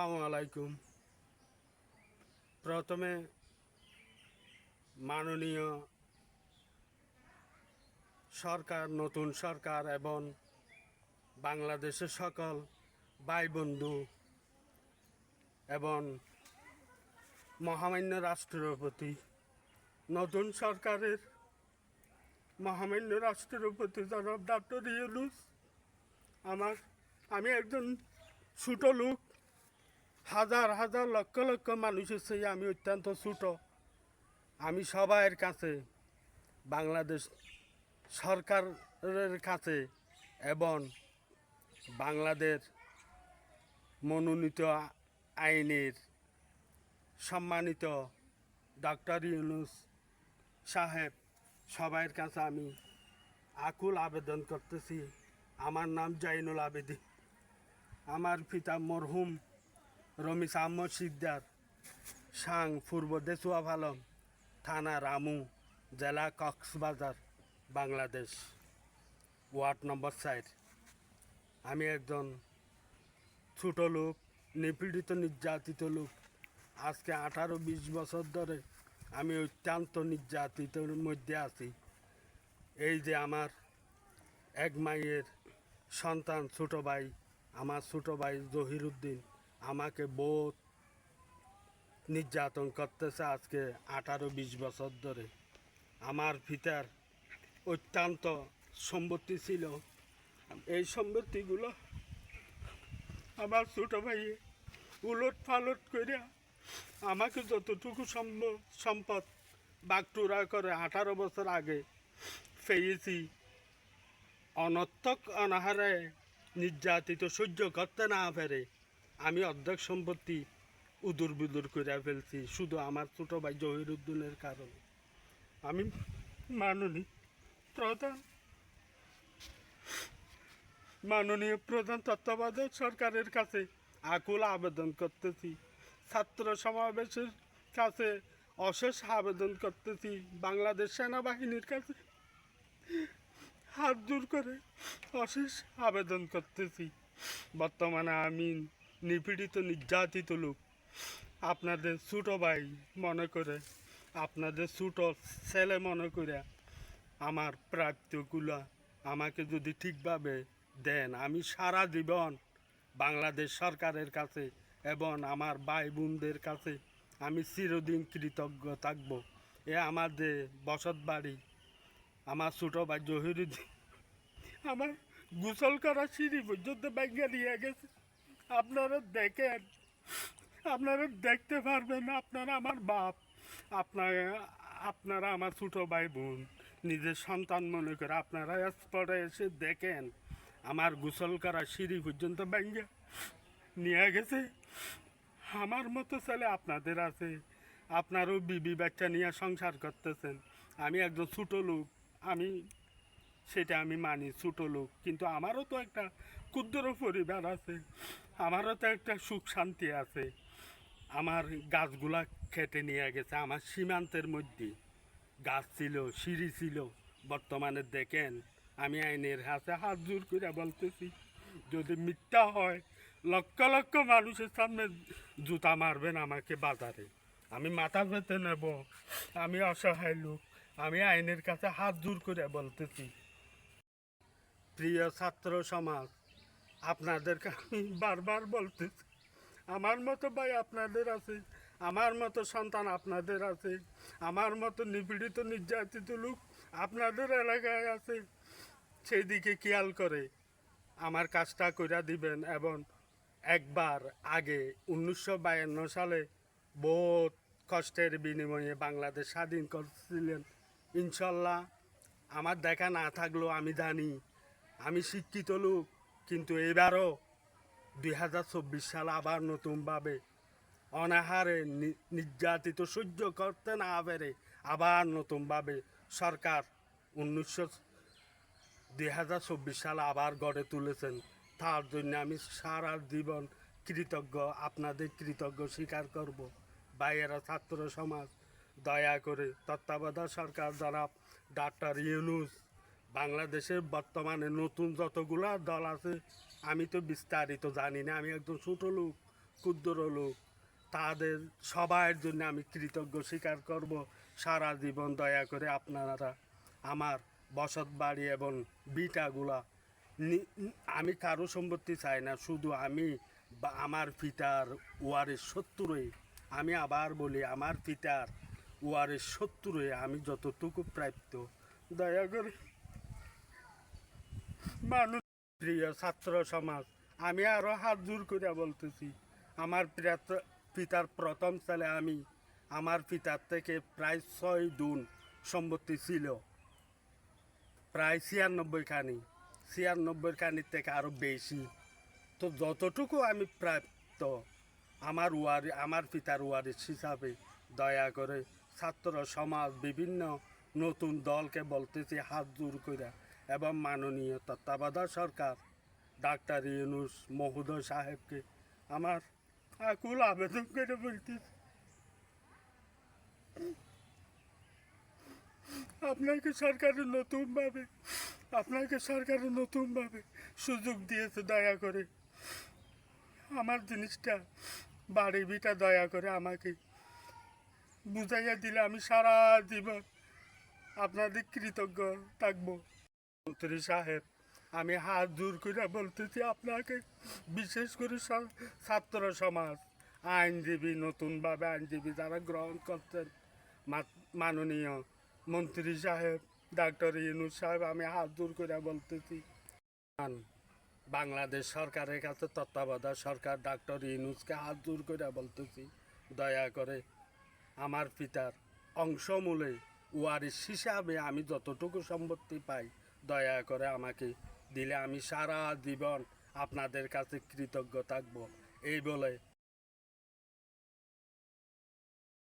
আসসালামু আলাইকুম। প্রথমে মাননীয় সরকার, নতুন সরকার এবং বাংলাদেশের সকল ভাই বন্ধু এবং মহামান্য রাষ্ট্রপতি, নতুন সরকারের মহামান্য রাষ্ট্রপতি জনাব ডক্টর ইউনুস, আমার আমি একজন ছোট লোক হাজার হাজার লক্ষ লক্ষ মানুষের চেয়ে আমি অত্যন্ত ছোট। আমি সবাইয়ের কাছে, বাংলাদেশ সরকারের কাছে এবং বাংলাদেশ মনোনীত আইনের সম্মানিত ডক্টর ইউনুস সাহেব, সবাইয়ের কাছে আমি আকুল আবেদন করতেছি। আমার নাম জাইনুল আবেদিন। আমার পিতা মরহুম রমিস আহমদ সিকদার। সাং পূর্ব দেসুয়া ভালম থানা রামু, জেলা Cox's Bazar, Bangladesh. Ward number side আমি একজন ছোট লোক, নিপীড়িত নির্যাতিত লোক। আজকে আঠারো বিশ বছর ধরে আমি অত্যন্ত নির্যাতিতর মধ্যে আছি। এই যে আমার এক মাইয়ের সন্তান ছোট ভাই, আমার ছোট ভাই জহিরুদ্দিন আমাকে বহুত নির্যাতন করতেছে আজকে আঠারো বিশ বছর ধরে। আমার পিতার অত্যন্ত সম্পত্তি ছিল। এই সম্পত্তিগুলো আমার ছোট ভাই উলট পালট করে আমাকে যতটুকু সম্ভ- সম্পদ বাগটুরা করে আঠারো বছর আগে পেয়েছি অনর্থক, অনাহারে, নির্যাতিত, সহ্য করতে না পেরে। আমি অর্ধেক সম্পত্তি উদুর বুদুর করে ফেলছি, শুধু আমার ছোটো ভাই জহিরুদ্দিনের কারণে। আমি মাননীয় প্রধান মাননীয় প্রধান তত্ত্বাবধায়ক সরকারের কাছে আকুল আবেদন করতেছি। ছাত্র সমাবেশের কাছে অশেষ আবেদন করতেছি। বাংলাদেশ সেনাবাহিনীর কাছে হাত জোর করে অশেষ আবেদন করতেছি। বর্তমানে আমি নিপীড়িত, নির্যাতিত লোক। আপনাদের ছোটো ভাই মনে করে, আপনাদের ছোটো ছেলে মনে করে, আমার প্রাপ্যগুলো আমাকে যদি ঠিকভাবে দেন, আমি সারা জীবন বাংলাদেশ সরকারের কাছে এবং আমার ভাই বোনদের কাছে আমি চিরদিন কৃতজ্ঞ থাকব। এ আমাদের বসত বাড়ি। আমার ছোটো ভাই জহিরুদ্দিন, আমার গোসল করা সিঁড়ি পর্যন্ত ব্যাঙ্গে নিয়ে গেছে। আপনারা দেখেন, আপনারা দেখতে পারবেন আপনারা আমার বাপ, আপনারা আপনারা আমার ছোটো ভাই বোন, নিজের সন্তান মনে করে আপনারা স্পটে এসে দেখেন, আমার গোসল করা সিঁড়ি পর্যন্ত ব্যাঙ্গে নিয়ে গেছে। আমার মতো ছেলে আপনাদের আছে, আপনারও বিবি বাচ্চা নিয়ে সংসার করতেছেন। আমি একজন ছোটো লোক, আমি সেটা আমি মানি, ছোটো লোক। কিন্তু আমারও তো একটা ক্ষুদ্র পরিবার আছে। আমারও তো একটা সুখ শান্তি আছে। আমার গাছগুলা খেটে নিয়ে গেছে, আমার সীমান্তের মধ্যে। গাছ ছিল, সিঁড়ি ছিল। বর্তমানে দেখেন, আমি আইনের হাতে হাত জোর করে বলতেছি, যদি মিথ্যা হয়, লক্ষ লক্ষ মানুষের সামনে জুতা মারবেন আমাকে বাজারে। আমি মাথা পেতে নেব, আমি অসহায় লোক। আমি আইনের কাছে হাত জোর করে বলতেছি প্রিয় ছাত্র সমাজ, আপনাদেরকে আমি বারবার বলতে আমার মতো ভাই আপনাদের আছে, আমার মতো সন্তান আপনাদের আছে, আমার মতো নিপীড়িত নির্যাতিত লোক আপনাদের এলাকায় আছে সেই দিকে খেয়াল করে আমার কাজটা কইরা দিবেন এবং একবার আগে উনিশশো বায়ান্ন সালে বহুত কষ্টের বিনিময়ে বাংলাদেশ স্বাধীন করছিলেন। ইনশাল্লাহ, আমার দেখা না থাকলেও আমি জানি আমি শিক্ষিত লোক, কিন্তু এবারও দুই হাজার চব্বিশ সাল আবার নতুনভাবে অনাহারে নির্যাতিত সহ্য করতে না পেরে আবার নতুনভাবে সরকার উনিশশো দুই হাজার চব্বিশ সাল আবার গড়ে তুলেছেন। তার জন্য আমি সারা জীবন কৃতজ্ঞ, আপনাদের কৃতজ্ঞ স্বীকার করব। বাইরেরা ছাত্র সমাজ, দয়া করে তত্ত্বাবধায়ক সরকার যারা ডাক্তার ইউনুস বাংলাদেশের বর্তমানে নতুন যতগুলা দল আছে, আমি তো বিস্তারিত জানি না। আমি একজন ছোট লোক, ক্ষুদ্র লোক। তাদের সবার জন্য আমি কৃতজ্ঞ স্বীকার করব। সারা জীবন দয়া করে আপনারা আমার বসত বাড়ি এবং বিটাগুলা আমি কারও সম্পত্তি চাই না, শুধু আমি আমার পিতার ওয়ারের সত্তরে আমি আবার বলি, আমার পিতার ওয়ারের সত্তরে আমি যতটুকু প্রাপ্ত। দয়া করে মানুষ প্রিয় ছাত্র সমাজ, আমি আরও হাত জোর করে বলতেছি, আমার পিতা- পিতার প্রথম ছেলে আমি, আমার পিতার থেকে প্রায় ছয় গুণ সম্পত্তি ছিল। প্রায় ছিয়ানব্বই খানি, ছিয়ানব্বই খানির থেকে আরও বেশি। তো যতটুকু আমি প্রাপ্ত, আমার ওয়ারি, আমার পিতার ওয়ারিস হিসাবে দয়া করে ছাত্র সমাজ, বিভিন্ন নতুন দলকে বলতেছি, হাত জোর করে এবং মাননীয় তত্ত্বাবধায়ক সরকার, ডাক্তার ইউনুস মহোদয় সাহেবকে আমার আকুল আবেদন করে বলতেছি আপনাকে সরকারের নতুনভাবে, আপনাকে সরকারের নতুনভাবে সুযোগ দিয়েছে দয়া করে। আমার জিনিসটা বাড়ি বিটা দয়া করে আমাকে বুঝাইয়া দিলে আমি সারা জীবন আপনাদের কৃতজ্ঞ থাকব। মন্ত্রী সাহেব, আমি হাত দূর করে বলতেছি আপনাকে, বিশেষ করে ছাত্র সমাজ, আইনজীবী, নতুনভাবে আইনজীবী যারা গ্রহণ করছেন মাননীয় মন্ত্রী সাহেব, ডাক্তার ইউনুস সাহেব, আমি হাত দূর করে বলতেছি বাংলাদেশ সরকারের কাছে তত্ত্বাবধায়ক সরকার ডাক্তার ইউনুসকে হাত দূর করে বলতেছি, দয়া করে আমার পিতার অংশমূলে ওয়ারিস হিসাবে আমি যতটুকু সম্পত্তি পাই দয়া করে আমাকে দিলে আমি সারা জীবন আপনাদের কাছে কৃতজ্ঞ থাকব। এই বলে